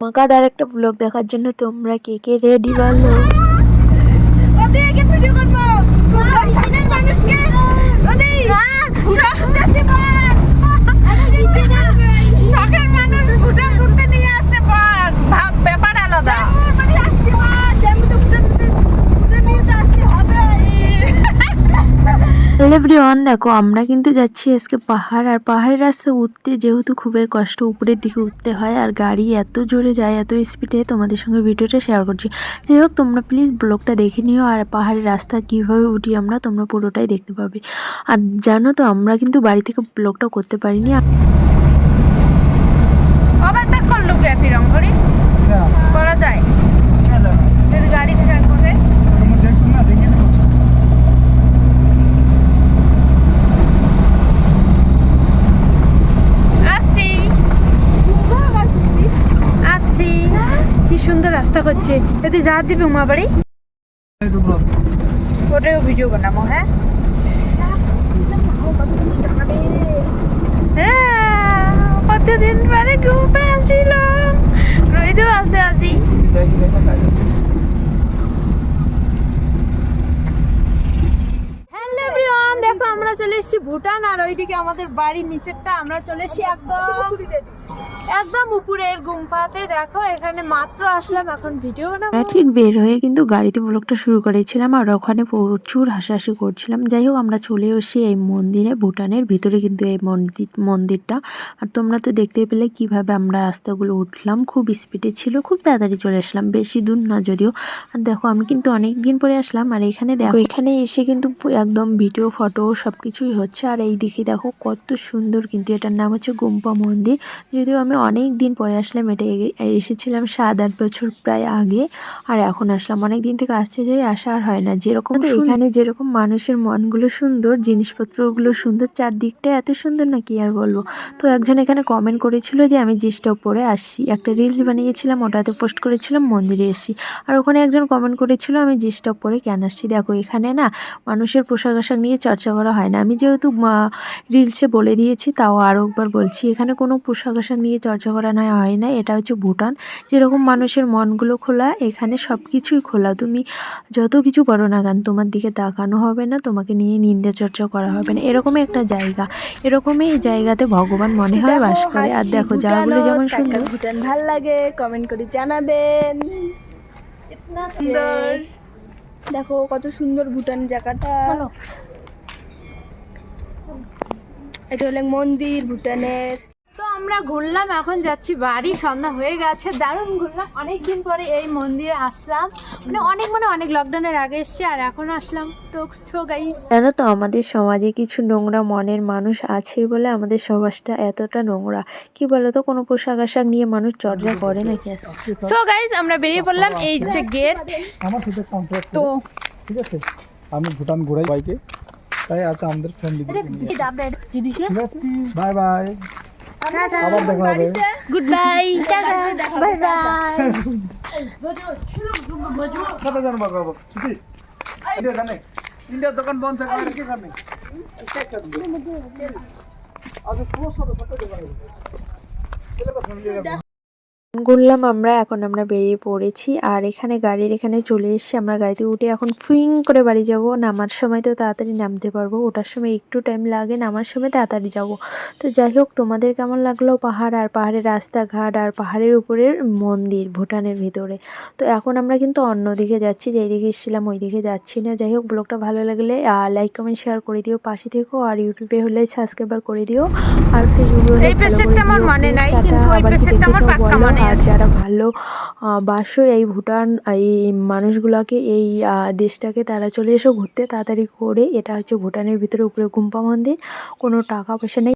মাকার আর একটা ব্লগ দেখার জন্য তোমরা কে কে রেডি বলো? এভরিওয়ান দেখো আমরা কিন্তু যাচ্ছি আজকে পাহাড় আর পাহাড়ের রাস্তা উঠতে যেহেতু খুবই কষ্ট উপরের দিকে উঠতে হয় আর গাড়ি এত জোরে যায় এত স্পিডে তোমাদের সঙ্গে ভিডিওটা শেয়ার করছি। যাই হোক তোমরা প্লিজ ব্লগটা দেখে নিও আর পাহাড়ের রাস্তা কীভাবে উঠি আমরা তোমরা পুরোটাই দেখতে পাবে। আর জানো তো আমরা কিন্তু বাড়ি থেকে ব্লগটা করতে পারিনি। করা যায় যদি গাড়ি থেকে আর করে আছি আছি কি সুন্দর রাস্তা করছে। যদি যা দিবে উমা বাড়ি। ওটাও ভিডিও বানাবো হ্যাঁ? হ্যাঁ, কতদিন পরে ঘুমে আসিলাম রোহিতও আছে আজি হ্যালো এভরিওয়ান দেখো, আমরা চলে এসেছি ভুটান, আর ওইদিকে আমাদের বাড়ির নিচেরটা আমরা চলে এসেছি একদম একদম উপরের গুম্পাতে দেখো, এখানে মাত্র আসলাম, এখন ভিডিও বানাবো। ঠিক বের হয়ে কিন্তু গাড়িতে ব্লগটা শুরু করেছিলাম, আর ওখানে প্রচুর হাসাহাসি করছিলাম। যাই হোক, আমরা চলে এসেছি এই মন্দিরে, ভুটানের ভিতরে কিন্তু এই মন্দির, মন্দিরটা। আর তোমরা তো দেখতে পেলে কীভাবে আমরা রাস্তাগুলো উঠলাম, খুব স্পিডে ছিল, খুব তাড়াতাড়ি চলে আসলাম, বেশি দূর না যদিও। আর দেখো, আমি কিন্তু অনেক দিন পরে আসলাম, আর এখানে দেখো, এখানে এসে কিন্তু একদম ভিডিও ফটো সব কিছুই হচ্ছে। আর এই দিকে দেখো কত সুন্দর কিন্তু এটার নাম হচ্ছে গুম্পা মন্দির। যদিও আমি অনেক দিন পরে আসলাম এটা এসেছিলাম সাত আট বছর প্রায় আগে। আর এখন আসলাম অনেক দিন থেকে আসতে যাই আসা আর হয় না। যেরকম এখানে যেরকম মানুষের মনগুলো সুন্দর জিনিসপত্রগুলো সুন্দর চারদিকটা এত সুন্দর না কি আর বলব? তো একজন এখানে কমেন্ট করেছিল যে আমি জিসটা পরে আসছি। একটা রিলস বানিয়েছিলাম ওটাতে পোস্ট করেছিলাম মন্দিরে এসছি। আর ওখানে একজন কমেন্ট করেছিল আমি জিসটা পরে কেন আসছি? দেখো এখানে না মানুষের পোশাক আশাক নিয়ে চর্চা করা হয় না। আমি যেহেতু রিলসে বলে দিয়েছি তাও আরও একবার বলছি এখানে কোনো পোশাক আশাক নিয়ে চর্চা করা না হয় না এটা হচ্ছে ভুটান। যেরকম মানুষের মনগুলো খোলা এখানে সব কিছুই খোলা। তুমি যত কিছু করো না কেন তোমার দিকে তাকানো হবে না তোমাকে নিয়ে নিন্দা চর্চা করা হবে না। এরকমই একটা জায়গা। এরকমই এই জায়গাতে ভগবান মনে হয় বাস করে। আর দেখো জায়গাগুলো যেমন সুন্দর। ভুটান ভালো লাগে কমেন্ট করে জানাবেন। সুন্দর। দেখো কত সুন্দর ভুটান জায়গাটা। এটা হলো মন্দির ভুটানের। তো আমরা ঘুরলাম এখন যাচ্ছি বাড়ি সন্ধ্যা হয়ে গেছে দারুণ ঘুরলাম। অনেক দিন পরে এই মন্দিরে আসলাম। মানে অনেক মানে অনেক লকডাউনের আগে এসেছি আর এখন আসলাম। তো ছো গাইস জানো তো আমাদের সমাজে কিছু নোংরা মনের মানুষ আছে বলে আমাদের সমাজটা এতটা নোংরা। কি বলতো কোনো পোশাক আশাক নিয়ে মানুষ চর্চা করে নাকি সো গাইস আমরা বেরিয়ে পড়লাম এই যে গেট আমার সাথে কন্ট্রাক্ট তো ঠিক আছে? আমি ভুটান ঘুরাই বাইকে। তাই আছে আমাদের ফ্যামিলি বাই বাই আবার দেখা হবে। গুড বাই বাই বাই সাথে জানো বাবা ছুটি। ইন্ডিয়ার দোকান বন্ধ কি আজ পুরো সাথে সাথে ঘুরলাম আমরা এখন আমরা বেরিয়ে পড়েছি। আর এখানে গাড়ির এখানে চলে এসেছি। আমরা গাড়িতে উঠে এখন ফুইং করে বাড়ি যাব। নামার সময় তো তাড়াতাড়ি নামতে পারব। ওটার সময় একটু টাইম লাগে নামার সময় তাড়াতাড়ি যাব। তো যাই হোক তোমাদের কেমন লাগল পাহাড় আর পাহাড়ের রাস্তাঘাট আর পাহাড়ের উপরের মন্দির ভুটানের ভিতরে? তো এখন আমরা কিন্তু অন্য দিকে যাচ্ছি যেই দিকে এসেছিলাম ওই দিকে যাচ্ছি না। যাই হোক ব্লগটা ভালো লাগলে লাইক কমেন্ট শেয়ার করে দিও। পাশে থেকো আর ইউটিউবে হলে সাবস্ক্রাইবার করে দিও। আর ফেসবুকে মনে নাই, কিন্তু ওই আমার মনে আর যারা ভালো বাস এই ভুটান, এই মানুষগুলোকে, এই দেশটাকে তারা চলে এসো ঘুরতে। তাড়াতাড়ি করে এটা হচ্ছে ভুটানের ভিতরে উপরে গুম্পা মন্দির। কোনো টাকা পয়সা নেই।